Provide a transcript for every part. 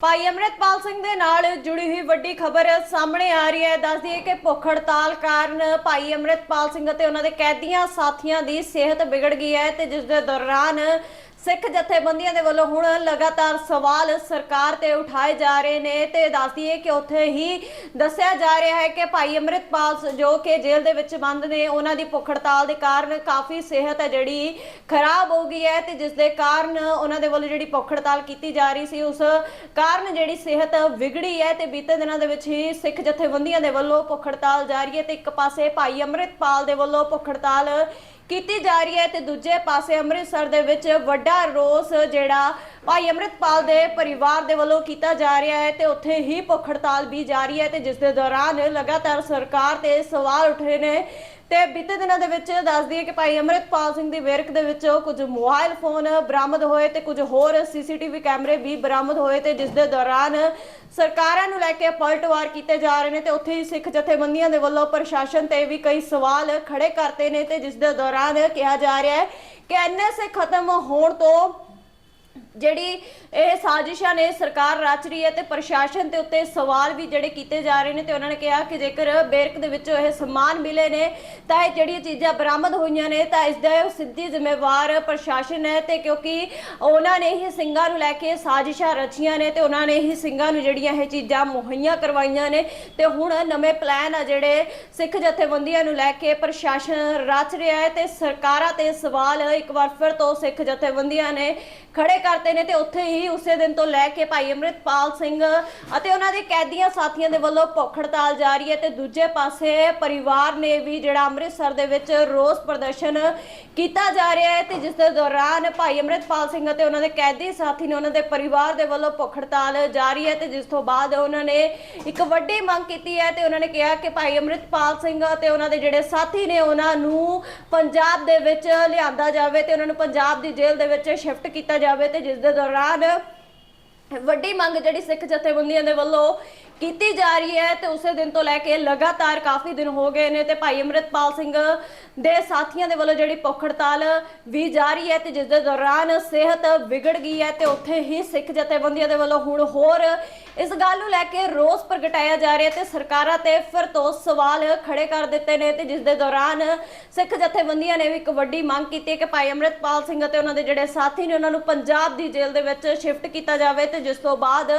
ਭਾਈ ਅਮਰਿਤਪਾਲ ਸਿੰਘ ਦੇ ਨਾਲ ਜੁੜੀ ਹੋਈ ਵੱਡੀ ਖਬਰ ਸਾਹਮਣੇ ਆ ਰਹੀ ਹੈ। ਦੱਸਦੀ ਹੈ ਕਿ ਭੁੱਖ ਹੜਤਾਲ ਕਾਰਨ ਭਾਈ ਅਮਰਿਤਪਾਲ ਸਿੰਘ ਅਤੇ ਉਹਨਾਂ ਦੇ ਕੈਦੀਆਂ ਸਾਥੀਆਂ ਦੀ ਸਿਹਤ ਵਿਗੜ ਗਈ ਹੈ ਤੇ ਜਿਸ ਦੇ ਦੌਰਾਨ ਸਿੱਖ ਜਥੇਬੰਦੀਆਂ ਦੇ ਵੱਲੋਂ ਹੁਣ ਲਗਾਤਾਰ ਸਵਾਲ ਸਰਕਾਰ ਤੇ ਉਠਾਏ ਜਾ ਰਹੇ ਨੇ ਤੇ ਦੱਸਦੀਏ ਕਿ ਉੱਥੇ ਹੀ ਦੱਸਿਆ ਜਾ ਰਿਹਾ ਹੈ ਕਿ ਭਾਈ ਅਮਰਿਤਪਾਲ ਜੋ ਕਿ ਜੇਲ੍ਹ ਦੇ ਵਿੱਚ ਬੰਦ ਨੇ, ਉਹਨਾਂ ਦੀ ਭੁੱਖ ਹੜਤਾਲ ਦੇ ਕਾਰਨ ਕਾਫੀ ਸਿਹਤ ਹੈ ਜਿਹੜੀ ਖਰਾਬ ਹੋ ਗਈ ਹੈ ਤੇ ਜਿਸ ਦੇ ਕਾਰਨ ਉਹਨਾਂ ਦੇ ਵੱਲੋਂ ਜਿਹੜੀ ਭੁੱਖ ਹੜਤਾਲ ਕੀਤੀ ਜਾ ਰਹੀ ਸੀ, ਉਸ ਕਾਰਨ ਜਿਹੜੀ ਸਿਹਤ ਵਿਗੜੀ ਹੈ ਤੇ ਬੀਤੇ ਦਿਨਾਂ ਦੇ ਵਿੱਚ ਹੀ ਸਿੱਖ ਜਥੇਬੰਦੀਆਂ ਦੇ ਵੱਲੋਂ ਭੁੱਖ ਹੜਤਾਲ ਜਾਰੀ ਹੈ ਤੇ ਇੱਕ ਪਾਸੇ ਭਾਈ ਅਮਰਿਤਪਾਲ ਦੇ ਵੱਲੋਂ ਭੁੱਖ ਹੜਤਾਲ ਕੀਤੀ ਜਾ ਰਹੀ ਹੈ ਤੇ ਦੂਜੇ ਪਾਸੇ ਅੰਮ੍ਰਿਤਸਰ ਦੇ ਵਿੱਚ ਵੱਡਾ ਰੋਸ ਜਿਹੜਾ ਭਾਈ ਅਮਰਿਤਪਾਲ ਦੇ ਪਰਿਵਾਰ ਦੇ ਵੱਲੋਂ ਕੀਤਾ ਜਾ ਰਿਹਾ ਹੈ ਤੇ ਉੱਥੇ ਹੀ ਭੁੱਖ ਹੜਤਾਲ ਵੀ ਜਾਰੀ ਹੈ ਤੇ ਜਿਸ ਦੇ ਦੌਰਾਨ ਲਗਾਤਾਰ ਸਰਕਾਰ ਤੇ ਸਵਾਲ ਉੱਠ ਰਹੇ ਨੇ। ਤੇ ਬੀਤੇ ਦਿਨਾਂ ਦੇ ਵਿੱਚ ਦੱਸਦੀ ਹੈ ਕਿ ਭਾਈ ਅਮਰਿਤਪਾਲ ਸਿੰਘ ਦੀ ਵੇਰਕ ਦੇ ਵਿੱਚੋਂ ਕੁਝ ਮੋਬਾਈਲ ਫੋਨ ਬਰਾਮਦ ਹੋਏ ਤੇ ਕੁਝ ਹੋਰ ਸੀਸੀਟੀਵੀ ਕੈਮਰੇ ਵੀ ਬਰਾਮਦ ਹੋਏ ਤੇ ਜਿਸ ਦੇ ਦੌਰਾਨ ਸਰਕਾਰਾਂ ਨੂੰ ਲੈ ਕੇ ਪਲਟਵਾਰ ਕੀਤੇ ਜਾ ਰਹੇ ਨੇ ਤੇ ਉੱਥੇ ਹੀ ਸਿੱਖ ਜਥੇਬੰਦੀਆਂ ਦੇ ਵੱਲੋਂ ਪ੍ਰਸ਼ਾਸਨ ਤੇ ਵੀ ਕਈ ਸਵਾਲ ਖੜੇ ਕਰਤੇ ਨੇ ਤੇ ਜਿਸ ਦੇ ਦੌਰਾਨ ਕਿਹਾ ਜਾ ਰਿਹਾ ਹੈ ਕਿ ਐਨਐਸਏ ਖਤਮ ਹੋਣ ਤੋਂ ਜਿਹੜੀ ਇਹ ਸਾਜ਼ਿਸ਼ਾਂ ਨੇ ਸਰਕਾਰ ਰਚ ਰਹੀ ਹੈ ਤੇ ਪ੍ਰਸ਼ਾਸਨ ਤੇ ਉੱਤੇ ਸਵਾਲ ਵੀ ਜਿਹੜੇ ਕੀਤੇ ਜਾ ਰਹੇ ਨੇ ਤੇ ਉਹਨਾਂ ਨੇ ਕਿਹਾ ਕਿ ਜੇਕਰ ਬੇਰਕ ਦੇ ਵਿੱਚੋਂ ਇਹ ਸਮਾਨ ਮਿਲੇ ਨੇ, ਤਾਂ ਇਹ ਜਿਹੜੀਆਂ ਚੀਜ਼ਾਂ ਬਰਾਮਦ ਹੋਈਆਂ ਨੇ, ਤਾਂ ਇਸ ਦਾ ਸਿੱਧੀ ਜ਼ਿੰਮੇਵਾਰ ਪ੍ਰਸ਼ਾਸਨ ਹੈ ਤੇ ਕਿਉਂਕਿ ਉਹਨਾਂ ਨੇ ਹੀ ਸਿੰਘਾਂ ਨੂੰ ਲੈ ਕੇ ਸਾਜ਼ਿਸ਼ਾਂ ਰਚੀਆਂ ਨੇ ਤੇ ਉਹਨਾਂ ਨੇ ਹੀ ਸਿੰਘਾਂ ਨੂੰ ਜਿਹੜੀਆਂ ਇਹ ਚੀਜ਼ਾਂ ਮੁਹੱਈਆ ਕਰਵਾਈਆਂ ਨੇ ਤੇ ਹੁਣ ਨਵੇਂ ਪਲਾਨ ਆ ਜਿਹੜੇ ਸਿੱਖ ਜਥੇਬੰਦੀਆਂ ਨੂੰ ਲੈ ਕੇ ਪ੍ਰਸ਼ਾਸਨ ਰਚ ਰਿਹਾ ਹੈ ਤੇ ਸਰਕਾਰਾਂ ਤੇ ਸਵਾਲ ਇੱਕ ਵਾਰ ਫਿਰ ਤੋਂ ਸਿੱਖ ਜਥੇਬੰਦੀਆਂ ਨੇ ਖੜੇ ਕਰਤੇ ਨੇ ਤੇ ਉੱਥੇ ਹੀ ਉਸੇ ਦਿਨ ਤੋਂ ਲੈ ਕੇ ਭਾਈ ਅਮਰਿਤਪਾਲ ਸਿੰਘ ਅਤੇ ਉਹਨਾਂ ਦੇ ਕੈਦੀਆਂ ਸਾਥੀਆਂ ਦੇ ਵੱਲੋਂ ਭੁੱਖ ਹੜਤਾਲ ਜਾਰੀ ਹੈ ਤੇ ਦੂਜੇ ਪਾਸੇ ਪਰਿਵਾਰ ਨੇ ਵੀ ਜਿਹੜਾ ਅੰਮ੍ਰਿਤਸਰ ਦੇ ਵਿੱਚ ਰੋਸ ਪ੍ਰਦਰਸ਼ਨ ਕੀਤਾ ਜਾ ਰਿਹਾ ਹੈ ਤੇ ਜਿਸ ਦੇ ਦੌਰਾਨ ਭਾਈ ਅਮਰਿਤਪਾਲ ਸਿੰਘ ਅਤੇ ਉਹਨਾਂ ਦੇ ਕੈਦੀ ਸਾਥੀ ਨੇ ਉਹਨਾਂ ਦੇ ਪਰਿਵਾਰ ਦੇ ਵੱਲੋਂ ਭੁੱਖ ਹੜਤਾਲ ਜਾਰੀ ਹੈ ਤੇ ਜਿਸ ਤੋਂ ਬਾਅਦ ਉਹਨਾਂ ਨੇ ਇੱਕ ਵੱਡੀ ਮੰਗ ਕੀਤੀ ਹੈ ਤੇ ਉਹਨਾਂ ਨੇ ਕਿਹਾ ਕਿ ਭਾਈ ਅਮਰਿਤਪਾਲ ਸਿੰਘ ਅਤੇ ਉਹਨਾਂ ਦੇ ਜਿਹੜੇ ਸਾਥੀ ਨੇ ਉਹਨਾਂ ਨੂੰ ਪੰਜਾਬ ਦੇ ਵਿੱਚ ਲਿਆਂਦਾ ਜਾਵੇ ਤੇ ਉਹਨਾਂ ਨੂੰ ਪੰਜਾਬ ਦੀ ਜੇਲ੍ਹ ਦੇ ਵਿੱਚ ਸ਼ਿਫਟ ਕੀਤਾ ਜਾਵੇ ਤੇ ਜਿਸ ਦੇ ਦੌਰਾਨ ਵੱਡੀ ਮੰਗ ਜਿਹੜੀ ਸਿੱਖ ਜਥੇਬੰਦੀਆਂ ਦੇ ਵੱਲੋਂ ਕੀਤੀ ਜਾ ਰਹੀ ਹੈ ਤੇ ਉਸੇ ਦਿਨ ਤੋਂ ਲੈ ਕੇ ਲਗਾਤਾਰ ਕਾਫੀ ਦਿਨ ਹੋ ਗਏ ਨੇ ਤੇ ਭਾਈ ਅਮਰਿਤਪਾਲ ਸਿੰਘ ਦੇ ਸਾਥੀਆਂ ਦੇ ਵੱਲੋਂ ਜਿਹੜੀ ਭੁੱਖ ਹੜਤਾਲ ਵੀ ਜਾਰੀ ਹੈ ਤੇ ਜਿਸ ਦੇ ਦੌਰਾਨ ਸਿਹਤ ਵਿਗੜ ਗਈ ਹੈ ਤੇ ਉੱਥੇ ਹੀ ਸਿੱਖ ਜਥੇਬੰਦੀਆਂ ਦੇ ਵੱਲੋਂ ਹੁਣ ਹੋਰ ਇਸ ਗੱਲ ਨੂੰ ਲੈ ਕੇ ਰੋਸ ਪ੍ਰਗਟਾਇਆ ਜਾ ਰਿਹਾ ਤੇ ਸਰਕਾਰਾਂ ਤੇ ਫਿਰ ਤੋਂ ਸਵਾਲ ਖੜੇ ਕਰ ਦਿੱਤੇ ਨੇ ਤੇ ਜਿਸ ਦੇ ਦੌਰਾਨ ਸਿੱਖ ਜਥੇਬੰਦੀਆਂ ਨੇ ਵੀ ਇੱਕ ਵੱਡੀ ਮੰਗ ਕੀਤੀ ਹੈ ਕਿ ਭਾਈ ਅਮਰਿਤਪਾਲ ਸਿੰਘ ਅਤੇ ਉਹਨਾਂ ਦੇ ਜਿਹੜੇ ਸਾਥੀ ਨੇ ਉਹਨਾਂ ਨੂੰ ਪੰਜਾਬ ਦੀ ਜੇਲ੍ਹ ਦੇ ਵਿੱਚ ਸ਼ਿਫਟ ਕੀਤਾ ਜਾਵੇ ਤੇ ਜਿਸ ਤੋਂ ਬਾਅਦ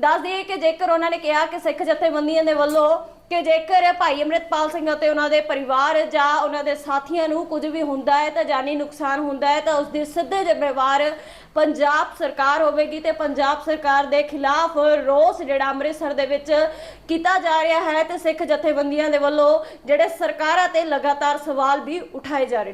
ਦੱਸ ਦਈਏ ਕਿ ਜੇਕਰ ਉਹਨਾਂ ਨੇ ਕਿਹਾ ਕਿ ਸਿੱਖ ਜਥੇਬੰਦੀਆਂ ਦੇ ਵੱਲੋਂ ਕਿ ਜੇਕਰ ਭਾਈ ਅਮਰਿਤਪਾਲ ਸਿੰਘ ਅਤੇ ਉਹਨਾਂ ਦੇ ਪਰਿਵਾਰ ਜਾਂ ਉਹਨਾਂ ਦੇ ਸਾਥੀਆਂ ਨੂੰ ਕੁਝ ਵੀ ਹੁੰਦਾ ਹੈ ਤਾਂ ਜਾਨੀ ਨੁਕਸਾਨ ਹੁੰਦਾ ਹੈ ਤਾਂ ਉਸ ਦੀ ਸਿੱਧੇ ਜ਼ਿੰਮੇਵਾਰ ਪੰਜਾਬ ਸਰਕਾਰ ਹੋਵੇਗੀ ਤੇ ਪੰਜਾਬ ਸਰਕਾਰ ਦੇ ਖਿਲਾਫ ਰੋਸ ਜਿਹੜਾ ਅੰਮ੍ਰਿਤਸਰ ਦੇ ਵਿੱਚ ਕੀਤਾ ਜਾ ਰਿਹਾ ਹੈ ਤੇ ਸਿੱਖ ਜਥੇਬੰਦੀਆਂ ਦੇ ਵੱਲੋਂ ਜਿਹੜੇ ਸਰਕਾਰਾਂ ਤੇ ਲਗਾਤਾਰ ਸਵਾਲ ਵੀ ਉਠਾਏ ਜਾ ਰਹੇ